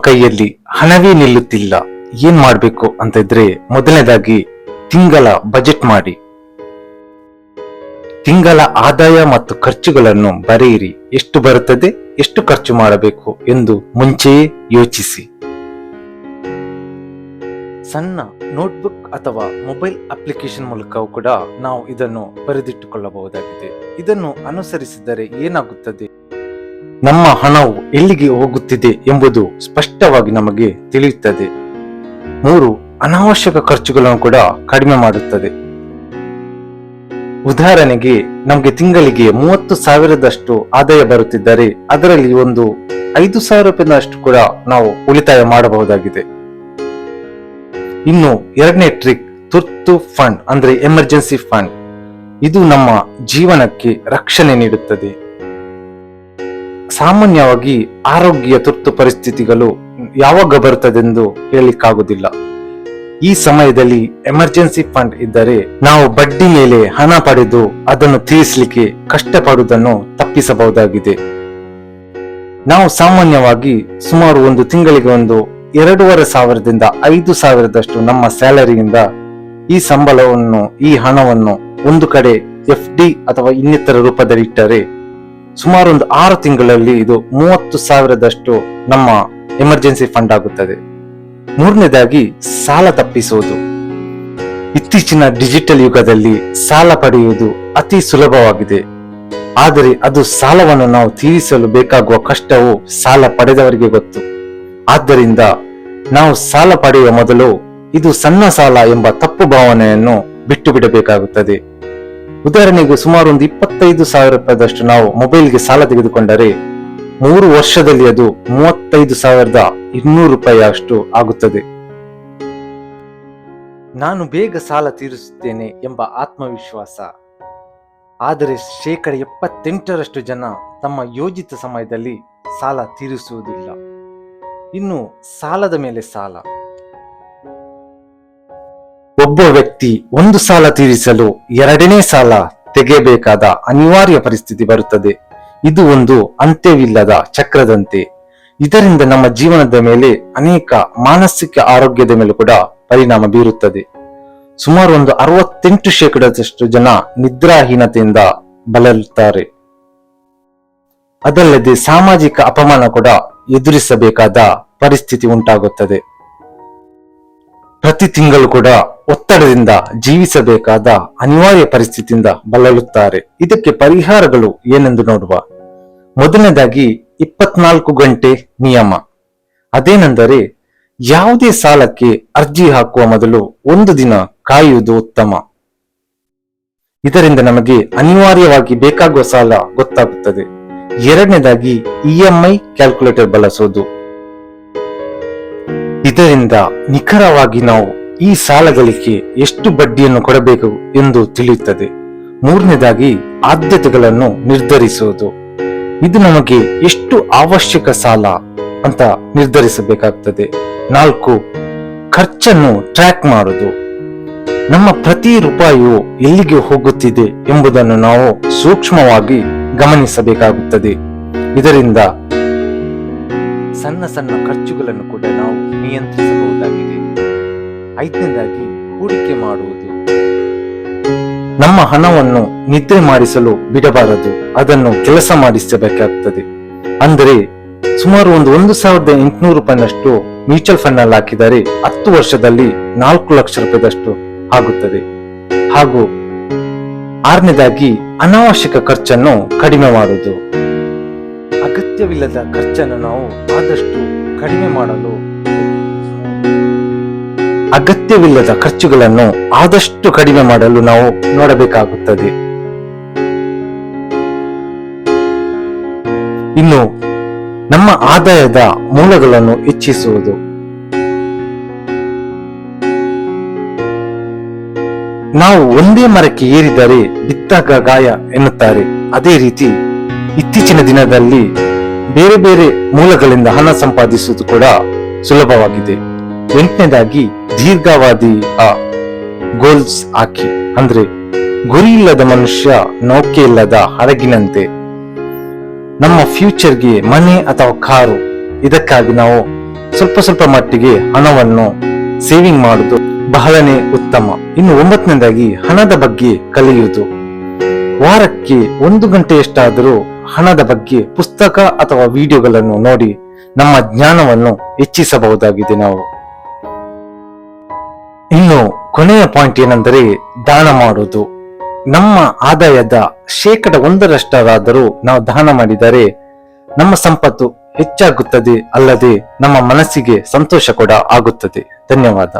ಕೈಯಲ್ಲಿ ಹಣವೇ ನಿಲ್ಲುತ್ತಿಲ್ಲ. ಏನ್ ಮಾಡ್ಬೇಕು ಅಂತ ಇದ್ರೆ ಮೊದಲನೇದಾಗಿ ತಿಂಗಳ ಬಜೆಟ್ ಮಾಡಿ. ತಿಂಗಳ ಆದಾಯ ಮತ್ತು ಖರ್ಚುಗಳನ್ನು ಬರೆಯಿರಿ. ಎಷ್ಟು ಬರುತ್ತದೆ, ಎಷ್ಟು ಖರ್ಚು ಮಾಡಬೇಕು ಎಂದು ಮುಂಚೆಯೇ ಯೋಚಿಸಿ. ಸಣ್ಣ ನೋಟ್ಬುಕ್ ಅಥವಾ ಮೊಬೈಲ್ ಅಪ್ಲಿಕೇಶನ್ ಮೂಲಕವೂ ಕೂಡ ನಾವು ಇದನ್ನು ಬರೆದಿಟ್ಟುಕೊಳ್ಳಬಹುದಾಗಿದೆ. ಇದನ್ನು ಅನುಸರಿಸಿದರೆ ಏನಾಗುತ್ತದೆ? ನಮ್ಮ ಹಣವು ಎಲ್ಲಿಗೆ ಹೋಗುತ್ತಿದೆ ಎಂಬುದು ಸ್ಪಷ್ಟವಾಗಿ ನಮಗೆ ತಿಳಿಯುತ್ತದೆ. ಮೂರು, ಅನಾವಶ್ಯಕ ಖರ್ಚುಗಳನ್ನು ಕೂಡ ಕಡಿಮೆ ಮಾಡುತ್ತದೆ. ಉದಾಹರಣೆಗೆ, ನಮಗೆ ತಿಂಗಳಿಗೆ ಮೂವತ್ತು ಸಾವಿರದಷ್ಟು ಆದಾಯ ಬರುತ್ತಿದ್ದರೆ, ಅದರಲ್ಲಿ ಒಂದು ಐದು ಸಾವಿರ ರೂಪಾಯಿನಷ್ಟು ಕೂಡ ನಾವು ಉಳಿತಾಯ ಮಾಡಬಹುದಾಗಿದೆ. ಇನ್ನು ಎರಡನೇ ಟ್ರಿಕ್, ತುರ್ತು ಫಂಡ್, ಅಂದ್ರೆ ಎಮರ್ಜೆನ್ಸಿ ಫಂಡ್. ಇದು ನಮ್ಮ ಜೀವನಕ್ಕೆ ರಕ್ಷಣೆ ನೀಡುತ್ತದೆ. ಸಾಮಾನ್ಯವಾಗಿ ಆರೋಗ್ಯ ತುರ್ತು ಪರಿಸ್ಥಿತಿಗಳು ಯಾವಾಗ ಬರುತ್ತದೆಂದು ಹೇಳಲಿಕ್ಕಾಗುವುದಿಲ್ಲ. ಈ ಸಮಯದಲ್ಲಿ ಎಮರ್ಜೆನ್ಸಿ ಫಂಡ್ ಇದ್ದರೆ ನಾವು ಬಡ್ಡಿ ಮೇಲೆ ಹಣ ಪಡೆದು ಅದನ್ನು ತೀರಿಸಲಿಕ್ಕೆ ಕಷ್ಟಪಡುವುದನ್ನು ತಪ್ಪಿಸಬಹುದಾಗಿದೆ. ನಾವು ಸಾಮಾನ್ಯವಾಗಿ ಸುಮಾರು ಒಂದು ತಿಂಗಳಿಗೆ ಒಂದು ಎರಡೂವರೆ ಸಾವಿರದಿಂದ ಐದು ಸಾವಿರದಷ್ಟು ನಮ್ಮ ಸ್ಯಾಲರಿಯಿಂದ ಈ ಸಂಬಳವನ್ನು, ಈ ಹಣವನ್ನು ಒಂದು ಕಡೆ ಎಫ್ ಡಿ ಅಥವಾ ಇನ್ನಿತರ ರೂಪದಲ್ಲಿ ಇಟ್ಟರೆ ಸುಮಾರು ಒಂದು ಆರು ತಿಂಗಳಲ್ಲಿ ಇದು ಮೂವತ್ತು ಸಾವಿರದಷ್ಟು ನಮ್ಮ ಎಮರ್ಜೆನ್ಸಿ ಫಂಡ್ ಆಗುತ್ತದೆ. ಮೂರನೇದಾಗಿ ಸಾಲ ತಪ್ಪಿಸುವುದು ಇತ್ತೀಚಿನ ಡಿಜಿಟಲ್ ಯುಗದಲ್ಲಿ ಸಾಲ ಪಡೆಯುವುದು ಅತಿ ಸುಲಭವಾಗಿದೆ. ಆದರೆ ಅದು ಸಾಲವನ್ನು ನಾವು ತೀರಿಸಲು ಬೇಕಾಗುವ ಕಷ್ಟವು ಸಾಲ ಪಡೆದವರಿಗೆ ಗೊತ್ತು. ಆದ್ದರಿಂದ ನಾವು ಸಾಲ ಪಡೆಯುವ ಮೊದಲು ಇದು ಸಣ್ಣ ಸಾಲ ಎಂಬ ತಪ್ಪು ಭಾವನೆಯನ್ನು ಬಿಟ್ಟು ಬಿಡಬೇಕಾಗುತ್ತದೆ. ಉದಾಹರಣೆಗೆ ಸುಮಾರು ಒಂದು ಇಪ್ಪತ್ತೈದು ಸಾವಿರ ರೂಪಾಯಿದಷ್ಟು ನಾವು ಮೊಬೈಲ್ಗೆ ಸಾಲ ತೆಗೆದುಕೊಂಡರೆ ಮೂರು ವರ್ಷದಲ್ಲಿ ಅದು ಮೂವತ್ತೈದು ಸಾವಿರದ ಇನ್ನೂರು ರೂಪಾಯಿ ಅಷ್ಟು ಆಗುತ್ತದೆ. ನಾನು ಬೇಗ ಸಾಲ ತೀರಿಸುತ್ತೇನೆ ಎಂಬ ಆತ್ಮವಿಶ್ವಾಸ. ಆದರೆ ಶೇಕಡ ಎಪ್ಪತ್ತೆಂಟರಷ್ಟು ಜನ ತಮ್ಮ ಯೋಜಿತ ಸಮಯದಲ್ಲಿ ಸಾಲ ತೀರಿಸುವುದಿಲ್ಲ. ಇನ್ನು ಸಾಲದ ಮೇಲೆ ಸಾಲ. ಒಬ್ಬ ವ್ಯಕ್ತಿ ಒಂದು ಸಾಲ ತೀರಿಸಲು ಎರಡನೇ ಸಾಲ ತೆಗೆಯಬೇಕಾದ ಅನಿವಾರ್ಯ ಪರಿಸ್ಥಿತಿ ಬರುತ್ತದೆ. ಇದು ಒಂದು ಅಂತ್ಯವಿಲ್ಲದ ಚಕ್ರದಂತೆ. ಇದರಿಂದ ನಮ್ಮ ಜೀವನದ ಮೇಲೆ ಅನೇಕ ಮಾನಸಿಕ ಆರೋಗ್ಯದ ಮೇಲೆ ಕೂಡ ಪರಿಣಾಮ ಬೀರುತ್ತದೆ. ಸುಮಾರು ಒಂದು ಅರವತ್ತೆಂಟು ಶೇಕಡದಷ್ಟು ಜನ ನಿದ್ರಾಹೀನತೆಯಿಂದ ಬಳಲುತ್ತಾರೆ. ಅದಲ್ಲದೆ ಸಾಮಾಜಿಕ ಅಪಮಾನ ಕೂಡ ಎದುರಿಸಬೇಕಾದ ಪರಿಸ್ಥಿತಿ ಉಂಟಾಗುತ್ತದೆ. ಪ್ರತಿ ತಿಂಗಳು ಕೂಡ ಒತ್ತಡದಿಂದ ಜೀವಿಸಬೇಕಾದ ಅನಿವಾರ್ಯ ಪರಿಸ್ಥಿತಿಯಿಂದ ಬಳಲುತ್ತಾರೆ. ಇದಕ್ಕೆ ಪರಿಹಾರಗಳು ಏನೆಂದು ನೋಡುವ. ಮೊದಲನೇದಾಗಿ ಇಪ್ಪತ್ನಾಲ್ಕು ಗಂಟೆ ನಿಯಮ. ಅದೇನೆಂದರೆ ಯಾವುದೇ ಸಾಲಕ್ಕೆ ಅರ್ಜಿ ಹಾಕುವ ಮೊದಲು ಒಂದು ದಿನ ಕಾಯುವುದು ಉತ್ತಮ. ಇದರಿಂದ ನಮಗೆ ಅನಿವಾರ್ಯವಾಗಿ ಬೇಕಾಗುವ ಸಾಲ ಗೊತ್ತಾಗುತ್ತದೆ. ಎರಡನೇದಾಗಿ ಇಎಂಐ ಕ್ಯಾಲ್ಕುಲೇಟರ್ ಬಳಸುವುದು ಇದರಿಂದ ನಿಖರವಾಗಿ ನಾವು ಈ ಸಾಲಗಳಿಗೆ ಎಷ್ಟು ಬಡ್ಡಿಯನ್ನು ಕೊಡಬೇಕು ಎಂದು ತಿಳಿಯುತ್ತದೆ. ಮೂರನೇದಾಗಿ ಆದ್ಯತೆಗಳನ್ನು ನಿರ್ಧರಿಸುವುದು. ಇದು ನಮಗೆ ಎಷ್ಟು ಅವಶ್ಯಕ ಸಾಲ ಅಂತ ನಿರ್ಧರಿಸಬೇಕಾಗ್ತದೆ. ನಾಲ್ಕು, ಖರ್ಚನ್ನು ಟ್ರ್ಯಾಕ್ ಮಾಡುವುದು. ನಮ್ಮ ಪ್ರತಿ ರೂಪಾಯಿಯು ಎಲ್ಲಿಗೆ ಹೋಗುತ್ತಿದೆ ಎಂಬುದನ್ನು ನಾವು ಸೂಕ್ಷ್ಮವಾಗಿ ಗಮನಿಸಬೇಕಾಗುತ್ತದೆ. ಇದರಿಂದ ಸಣ್ಣ ಸಣ್ಣ ಖರ್ಚುಗಳನ್ನು ಕೂಡ ನಾವು ನಿಯಂತ್ರಿಸಬಹುದಾಗಿದೆ. ಐದನೇದಾಗಿ ಹೂಡಿಕೆ ಮಾಡುವುದು. ನಮ್ಮ ಹಣವನ್ನು ನಿದ್ರೆ ಮಾಡಿಸಲು ಬಿಡಬಾರದು. ಅದನ್ನು ಕೆಲಸ ಮಾಡಿಸಬೇಕಾಗುತ್ತದೆ ಅಂದರೆ ಸುಮಾರು ಒಂದು ಒಂದು ಸಾವಿರದ ಎಂಟುನೂರು ರೂಪಾಯಿನಷ್ಟು ಮ್ಯೂಚುವಲ್ ಫಂಡ್ ಅಲ್ಲಿ ಹಾಕಿದರೆ ಹತ್ತು ವರ್ಷದಲ್ಲಿ ನಾಲ್ಕು ಲಕ್ಷ ರೂಪಾಯಿದಷ್ಟು ಆಗುತ್ತದೆ. ಹಾಗೂ ಆರನೇದಾಗಿ ಅನಾವಶ್ಯಕ ಖರ್ಚನ್ನು ಕಡಿಮೆ ಮಾಡುವುದು. ಅಗತ್ಯವಿಲ್ಲದ ಖರ್ಚನ್ನು ನಾವು ಆದಷ್ಟು ಕಡಿಮೆ ಮಾಡಲು ಅಗತ್ಯವಿಲ್ಲದ ಖರ್ಚುಗಳನ್ನು ಆದಷ್ಟು ಕಡಿಮೆ ಮಾಡಲು ನಾವು ನೋಡಬೇಕಾಗುತ್ತದೆ. ಇನ್ನು ನಮ್ಮ ಆದಾಯದ ಮೂಲಗಳನ್ನು ಹೆಚ್ಚಿಸುವುದು. ನಾವು ಒಂದೇ ಮರಕ್ಕೆ ಏರಿದರೆ ಬಿತ್ತಾಗ ಗಾಯ ಎನ್ನುತ್ತಾರೆ. ಅದೇ ರೀತಿ ಇತ್ತೀಚಿನ ದಿನದಲ್ಲಿ ಬೇರೆ ಬೇರೆ ಮೂಲಗಳಿಂದ ಹಣ ಸಂಪಾದಿಸುವುದು ಕೂಡ ಸುಲಭವಾಗಿದೆ. ಎಂಟನೇದಾಗಿ ದೀರ್ಘಾವಧಿ ಗೋಲ್ಸ್ ಹಾಕಿ. ಅಂದ್ರೆ ಗುರಿ ಇಲ್ಲದ ಮನುಷ್ಯ ನೌಕೆ ಇಲ್ಲದ ಹಡಗಿನಂತೆ ನಮ್ಮ ಫ್ಯೂಚರ್ಗೆ ಮನೆ ಅಥವಾ ಕಾರು, ಇದಕ್ಕಾಗಿ ನಾವು ಸ್ವಲ್ಪ ಸ್ವಲ್ಪ ಮಟ್ಟಿಗೆ ಹಣವನ್ನು ಸೇವಿಂಗ್ ಮಾಡುದು ಬಹಳನೇ ಉತ್ತಮ. ಇನ್ನು ಒಂಬತ್ತನೇದಾಗಿ ಹಣದ ಬಗ್ಗೆ ಕಲಿಯುವುದು ವಾರಕ್ಕೆ ಒಂದು ಗಂಟೆಯಷ್ಟಾದರೂ ಹಣದ ಬಗ್ಗೆ ಪುಸ್ತಕ ಅಥವಾ ವಿಡಿಯೋಗಳನ್ನು ನೋಡಿ ನಮ್ಮ ಜ್ಞಾನವನ್ನು ಹೆಚ್ಚಿಸಬಹುದಾಗಿದೆ ನಾವು. ಇನ್ನು ಕೊನೆಯ ಪಾಯಿಂಟ್ ಏನೆಂದರೆ ದಾನ ಮಾಡುವುದು. ನಮ್ಮ ಆದಾಯದ ಶೇಕಡ ಒಂದರಷ್ಟರಾದರೂ ನಾವು ದಾನ ಮಾಡಿದರೆ ನಮ್ಮ ಸಂಪತ್ತು ಹೆಚ್ಚಾಗುತ್ತದೆ ಅಲ್ಲದೆ ನಮ್ಮ ಮನಸ್ಸಿಗೆ ಸಂತೋಷ ಕೂಡ ಆಗುತ್ತದೆ. ಧನ್ಯವಾದ.